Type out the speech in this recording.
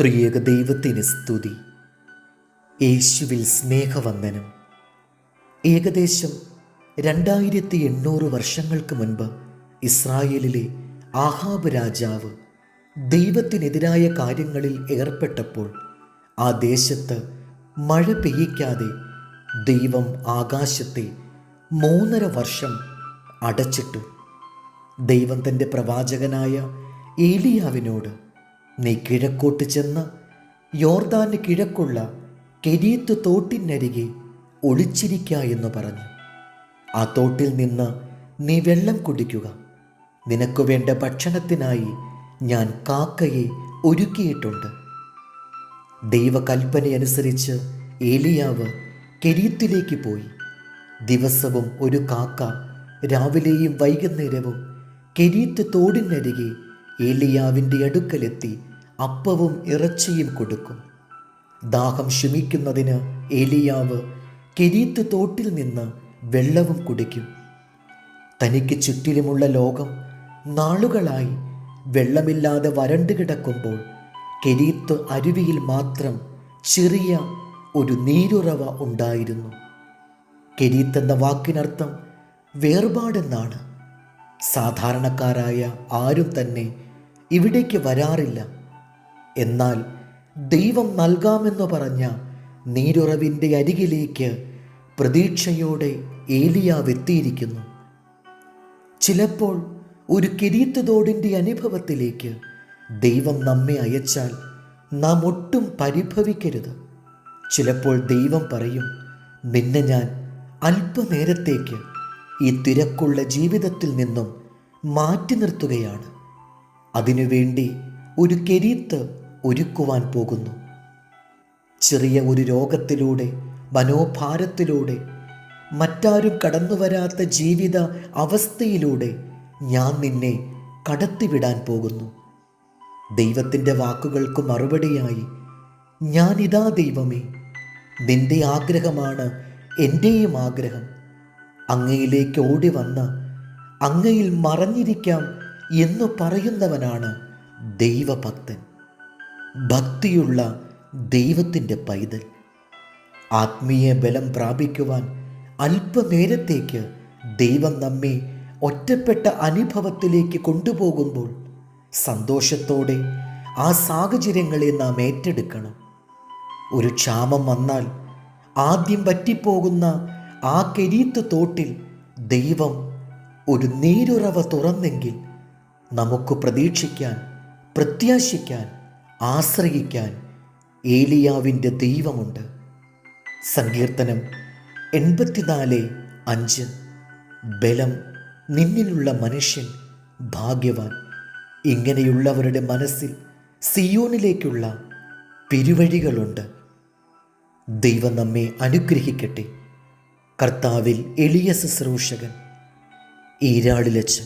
ത്രിയേക ദൈവത്തിന് സ്തുതി. യേശുവിൽ സ്നേഹവന്ദനം. ഏകദേശം രണ്ടായിരത്തി എണ്ണൂറ് വർഷങ്ങൾക്ക് മുൻപ് ഇസ്രായേലിലെ ആഹാബ് രാജാവ് ദൈവത്തിനെതിരായ കാര്യങ്ങളിൽ ഏർപ്പെട്ടപ്പോൾ ആ ദേശത്ത് മഴ പെയ്യിക്കാതെ ദൈവം ആകാശത്തെ മൂന്നര വർഷം അടച്ചിട്ടു. ദൈവം തന്റെ പ്രവാചകനായ ഏലിയാവിനോട് നീ കിഴക്കോട്ട് ചെന്ന് യോർദാന് കിഴക്കുള്ള കെരീത്ത് തോട്ടിനരികെ ഒളിച്ചിരിക്ക എന്ന് പറഞ്ഞു. ആ തോട്ടിൽ നിന്ന് നീ വെള്ളം കുടിക്കുക. നിനക്ക് വേണ്ട ഭക്ഷണത്തിനായി ഞാൻ കാക്കയെ ഒരുക്കിയിട്ടുണ്ട്. ദൈവകൽപ്പനയനുസരിച്ച് ഏലിയാവ് കെരീത്തിലേക്ക് പോയി. ദിവസവും ഒരു കാക്ക രാവിലെയും വൈകുന്നേരവും കെരീത്ത് തോടിനരികെ ഏലിയാവിന്റെ അടുക്കലെത്തി അപ്പവും ഇറച്ചിയും കൊടുക്കും. ദാഹം ശമിക്കുന്നതിന് ഏലിയാവ് കെരീത്ത് തോട്ടിൽ നിന്ന് വെള്ളവും കുടിക്കും. തനിക്ക് ചുറ്റിലുമുള്ള ലോകം നാളുകളായി വെള്ളമില്ലാതെ വരണ്ടു കിടക്കുമ്പോൾ കെരീത്ത് അരുവിയിൽ മാത്രം ചെറിയ ഒരു നീരുറവ ഉണ്ടായിരുന്നു. കെരീത്ത് എന്ന വാക്കിനർത്ഥം വേർപാടെന്നാണ്. സാധാരണക്കാരായ ആരും തന്നെ ഇവിടേക്ക് വരാറില്ല. എന്നാൽ ദൈവം നൽകാമെന്ന് പറഞ്ഞ നീരുറവിന്റെ അരികിലേക്ക് പ്രതീക്ഷയോടെ ഏലിയാവ് ചിലപ്പോൾ ഒരു കിരീത്ത് തോടിന്റെ അനുഭവത്തിലേക്ക് ദൈവം നമ്മെ അയച്ചാൽ നാം ഒട്ടും പരിഭവിക്കരുത്. ചിലപ്പോൾ ദൈവം പറയും നിന്നെ ഞാൻ അല്പനേരത്തേക്ക് ഈ തിരക്കുള്ള ജീവിതത്തിൽ നിന്നും മാറ്റി നിർത്തുകയാണ്. അതിനുവേണ്ടി ഒരു കെരീത്ത് ഒരുക്കുവാൻ പോകുന്നു. ചെറിയ ഒരു രോഗത്തിലൂടെ മനോഭാരത്തിലൂടെ മറ്റാരും കടന്നു വരാത്ത ജീവിത അവസ്ഥയിലൂടെ ഞാൻ നിന്നെ കടത്തിവിടാൻ പോകുന്നു. ദൈവത്തിന്റെ വാക്കുകൾക്ക് മറുപടിയായി ഞാനിതാ ദൈവമേ നിന്റെ ആഗ്രഹമാണ് എന്റെയും ആഗ്രഹം. അങ്ങയിലേക്ക് ഓടി വന്ന് അങ്ങയിൽ മറഞ്ഞിരിക്കാം എന്ന് പറയുന്നവനാണ് ദൈവഭക്തൻ. ഭക്തിയുള്ള ദൈവത്തിന്റെ പൈതൽ. ആത്മീയ ബലം പ്രാപിക്കുവാൻ അല്പനേരത്തേക്ക് ദൈവം നമ്മെ ഒറ്റപ്പെട്ട അനുഭവത്തിലേക്ക് കൊണ്ടുപോകുമ്പോൾ സന്തോഷത്തോടെ ആ സാഹചര്യങ്ങളെ നാം ഏറ്റെടുക്കണം. ഒരു ക്ഷാമം വന്നാൽ ആദ്യം പറ്റിപ്പോകുന്ന ആ കെരീത്ത് തോട്ടിൽ ദൈവം ഒരു നീരുറവ തുറന്നെങ്കിൽ നമുക്ക് പ്രതീക്ഷിക്കാൻ പ്രത്യാശിക്കാൻ ആശ്രയിക്കാൻ ഏലിയാവിന്റെ ദൈവമുണ്ട്. സങ്കീർത്തനം എൺപത്തിനാല് അഞ്ച്. ബലം നിന്നിലുള്ള മനുഷ്യൻ ഭാഗ്യവാൻ. ഇങ്ങനെയുള്ളവരുടെ മനസ്സിൽ സിയോനിലേക്കുള്ള പിരുവഴികളുണ്ട്. ദൈവം നമ്മെ അനുഗ്രഹിക്കട്ടെ. കർത്താവിൽ എളിയ ശുശ്രൂഷകൻ ഈരാളിലച്ചൻ